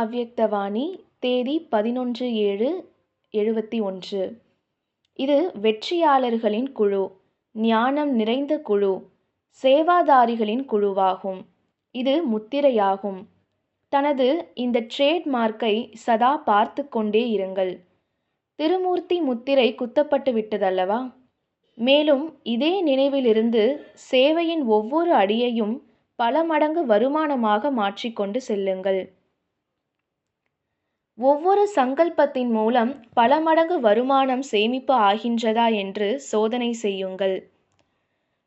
அவ்யக்தவாணி தேதி பதினொன்று ஏழு எழுபத்தி ஒன்று. இது வெற்றியாளர்களின் குழு ஞானம் நிறைந்த குழு சேவாதாரிகளின் குழுவாகும். இது முத்திரையாகும். தனது இந்த ட்ரேட் மார்க்கை சதா பார்த்து கொண்டே இருங்கள். திருமூர்த்தி முத்திரை குத்தப்பட்டு விட்டதல்லவா? மேலும் இதே நினைவிலிருந்து சேவையின் ஒவ்வொரு அடியையும் பல மடங்கு வருமானமாக மாற்றிக்கொண்டு செல்லுங்கள். ஒவ்வொரு சங்கல்பத்தின் மூலம் பல மடங்கு வருமானம் சேமிப்பு ஆகின்றதா என்று சோதனை செய்யுங்கள்.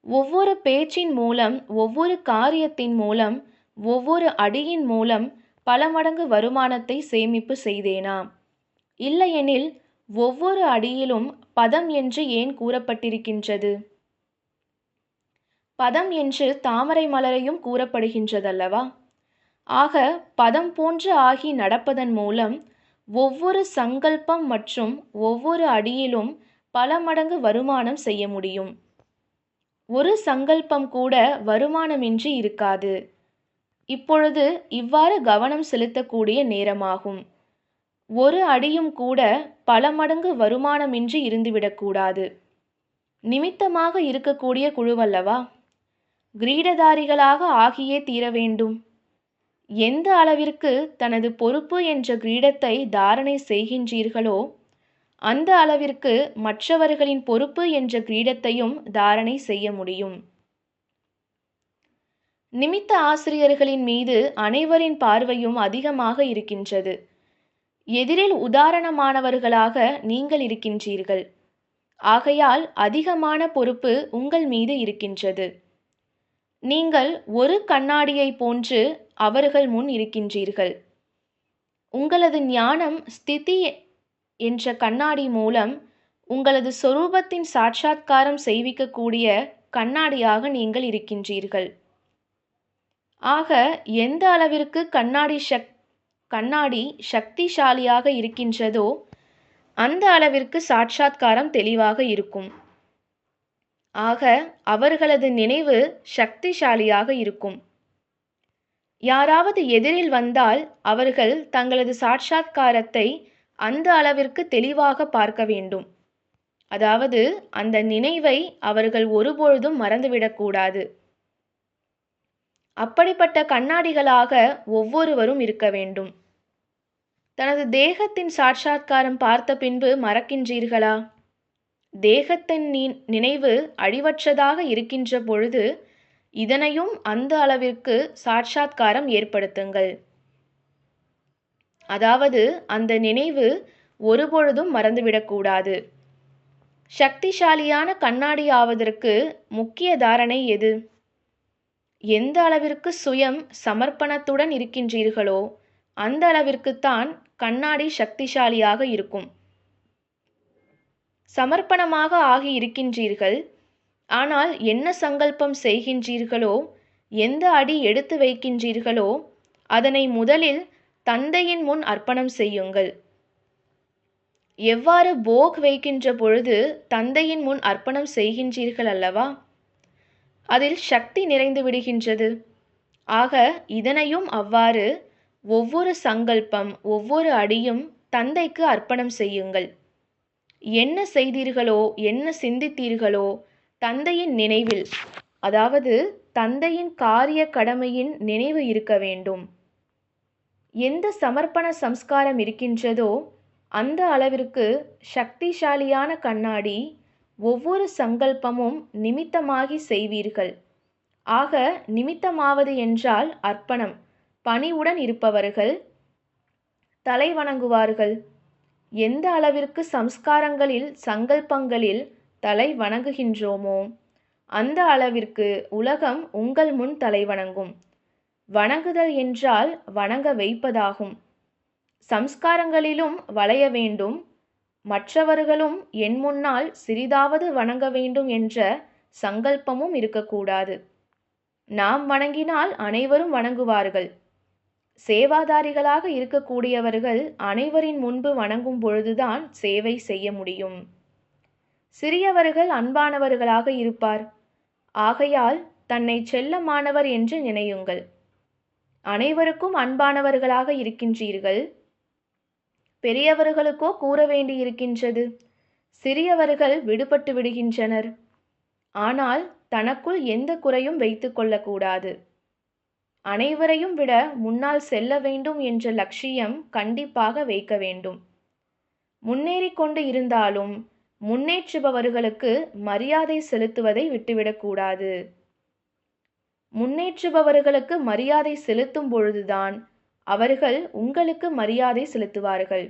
ஒவ்வொரு பேச்சின் மூலம் ஒவ்வொரு காரியத்தின் மூலம் ஒவ்வொரு அடியின் மூலம் பல மடங்கு வருமானத்தை சேமிப்பு செய்தேனா? இல்லையெனில் ஒவ்வொரு அடியிலும் பதம் என்று ஏன் கூறப்பட்டிருக்கின்றது? பதம் என்று தாமரை மலரையும் கூறப்படுகின்றதல்லவா? ஆக பதம் போன்று ஆகி நடப்பதன் மூலம் ஒவ்வொரு சங்கல்பம் மற்றும் ஒவ்வொரு அடியிலும் பல மடங்கு வருமானம் செய்ய முடியும். ஒரு சங்கல்பம் கூட வருமானமின்றி இருக்காது. இப்பொழுது இவ்வாறு கவனம் செலுத்தக்கூடிய நேரமாகும். ஒரு அடியும் கூட பல மடங்கு வருமானமின்றி இருந்துவிடக்கூடாது நிமித்தமாக இருக்கக்கூடிய குழுவல்லவா? கிரீடதாரிகளாக ஆகியே தீர வேண்டும். எந்த அளவிற்கு தனது பொறுப்பு என்ற கிரீடத்தை தாரணை செய்கின்றீர்களோ அந்த அளவிற்கு மற்றவர்களின் பொறுப்பு என்ற கிரீடத்தையும் தாரணை செய்ய முடியும். நிமித்த ஆசிரியர்களின் மீது அனைவரின் பார்வையும் அதிகமாக இருக்கின்றது. எதிரில் உதாரணமானவர்களாக நீங்கள் இருக்கின்றீர்கள். ஆகையால் அதிகமான பொறுப்பு உங்கள் மீது இருக்கின்றது. நீங்கள் ஒரு கண்ணாடியைப் போன்று அவர்கள் முன் இருக்கின்றீர்கள். உங்களது ஞானம் ஸ்திதி என்ற கண்ணாடி மூலம் உங்களது சொரூபத்தின் சாட்சாத்காரம் செய்விக்கக்கூடிய கண்ணாடியாக நீங்கள் இருக்கின்றீர்கள். ஆக எந்த அளவிற்கு கண்ணாடி சக் கண்ணாடி சக்திசாலியாக இருக்கின்றதோ அந்த அளவிற்கு சாட்சாத்காரம் தெளிவாக இருக்கும். ஆக அவர்களது நினைவு சக்திசாலியாக இருக்கும். யாராவது எதிரில் வந்தால் அவர்கள் தங்களது சாட்சாத்காரத்தை அந்த அளவிற்கு தெளிவாக பார்க்க வேண்டும். அதாவது அந்த நினைவை அவர்கள் ஒருபொழுதும் மறந்துவிடக்கூடாது அப்படிப்பட்ட கண்ணாடிகளாக ஒவ்வொருவரும் இருக்க வேண்டும். தனது தேகத்தின் சாட்சாத்காரம் பார்த்த பின்பு மறக்கின்றீர்களா? தேகத்தின் நினைவு அழிவற்றதாக இருக்கின்ற பொழுது இதனையும் அந்த அளவிற்கு சாட்சாத்காரம் ஏற்படுத்துங்கள். அதாவது அந்த நினைவு ஒருபொழுதும் மறந்துவிடக்கூடாது. சக்திசாலியான கண்ணாடி ஆவதற்கு முக்கிய தாரணை எது? எந்த அளவிற்கு சுயம் சமர்ப்பணத்துடன் இருக்கின்றீர்களோ அந்த அளவிற்குத்தான் கண்ணாடி சக்திசாலியாக இருக்கும். சமர்ப்பணமாக ஆகி இருக்கின்றீர்கள் ஆனால் என்ன சங்கல்பம் செய்கின்றீர்களோ எந்த அடி எடுத்து வைக்கின்றீர்களோ அதனை முதலில் தந்தையின் முன் அர்ப்பணம் செய்யுங்கள். எவ்வாறு போக் வைக்கின்ற பொழுது தந்தையின் முன் அர்ப்பணம் செய்கின்றீர்கள் அல்லவா? அதில் சக்தி நிறைந்து விடுகின்றது. ஆக இதனையும் அவ்வாறு ஒவ்வொரு சங்கல்பம் ஒவ்வொரு அடியும் தந்தைக்கு அர்ப்பணம் செய்யுங்கள். என்ன செய்தீர்களோ என்ன சிந்தித்தீர்களோ தந்தையின் நினைவில் அதாவது தந்தையின் காரிய கடமையின் நினைவு இருக்க வேண்டும். எந்த சமர்ப்பண சம்ஸ்காரம் இருக்கின்றதோ அந்த அளவிற்கு சக்திசாலியான கண்ணாடி ஒவ்வொரு சங்கல்பமும் நிமித்தமாகி செய்வீர்கள். ஆக நிமித்தமாவது என்றால் அர்ப்பணம் பணிவுடன் இருப்பவர்கள் தலை வணங்குவார்கள் எந்த அளவிற்கு சம்ஸ்காரங்களில் சங்கல்பங்களில் தலை வணங்குகின்றோமோ அந்த அளவிற்கு உலகம் உங்கள் முன் தலை வணங்கும். வணங்குதல் என்றால் வணங்க வைப்பதாகும். சம்ஸ்காரங்களிலும் வளைய வேண்டும். மற்றவர்களும் என் முன்னால் சிறிதாவது வணங்க வேண்டும் என்ற சங்கல்பமும் இருக்கக்கூடாது. நாம் வணங்கினால் அனைவரும் வணங்குவார்கள். சேவாதாரிகளாக இருக்கக்கூடியவர்கள் அனைவரின் முன்பு வணங்கும் பொழுதுதான் சேவை செய்ய முடியும். சிறியவர்கள் அன்பானவர்களாக இருப்பார். ஆகையால் தன்னை செல்லமானவர் என்று நினையுங்கள். அனைவருக்கும் அன்பானவர்களாக இருக்கின்றீர்கள். பெரியவர்களுக்கோ கூற வேண்டியிருக்கின்றது. சிறியவர்கள் விடுபட்டு விடுகின்றனர். ஆனால் தனக்குள் எந்த குறையும் வைத்து கொள்ளக்கூடாது. அனைவரையும் விட முன்னால் செல்ல வேண்டும் என்ற லட்சியம் கண்டிப்பாக வைக்க வேண்டும். முன்னேறி கொண்டு இருந்தாலும் முன்னேற்றுபவர்களுக்கு மரியாதை செலுத்துவதை விட்டுவிடக்கூடாது முன்னேற்றுபவர்களுக்கு மரியாதை செலுத்தும் பொழுதுதான் அவர்கள் உங்களுக்கு மரியாதை செலுத்துவார்கள்.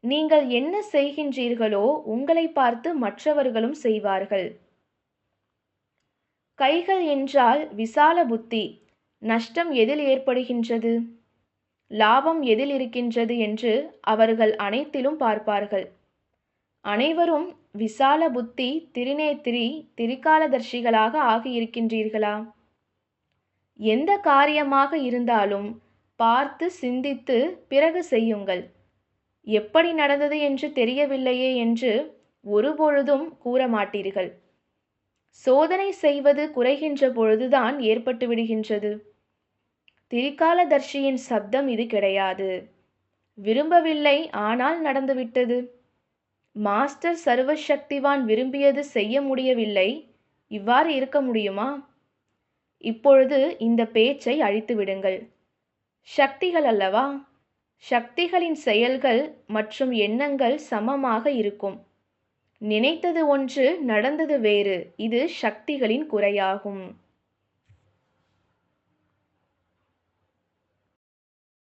நீங்கள் என்ன செய்கின்றீர்களோ உங்களை பார்த்து மற்றவர்களும் செய்வார்கள். கைகள் என்றால் விசால புத்தி. நஷ்டம் எதில் ஏற்படுகின்றது? லாபம் எதில் இருக்கின்றது என்று அவர்கள் அனைத்திலும் பார்ப்பார்கள். அனைவரும் விசால புத்தி திருநேத்திரி திரிகாலதர்ஷிகளாக ஆகியிருக்கின்றீர்களா? எந்த காரியமாக இருந்தாலும் பார்த்து சிந்தித்து பிறகு செய்யுங்கள். எப்படி நடந்தது என்று தெரியவில்லையே என்று ஒருபொழுதும் கூற மாட்டீர்கள் சோதனை செய்வது குறைகின்ற பொழுதுதான் ஏற்பட்டு விடுகின்றது திரிகாலதர்ஷியின் சப்தம் இது கிடையாது. விரும்பவில்லை ஆனால் நடந்துவிட்டது. மாஸ்டர் சர்வசக்திவான் விரும்பியது செய்ய முடியவில்லை. இவ்வாறு இருக்க முடியுமா? இப்பொழுது இந்த பேச்சை அழித்து விடுங்கள் சக்திகள் அல்லவா? சக்திகளின் செயல்கள் மற்றும் எண்ணங்கள் சமமாக இருக்கும். நினைத்தது ஒன்று நடந்தது வேறு. இது சக்திகளின் குறையாகும்.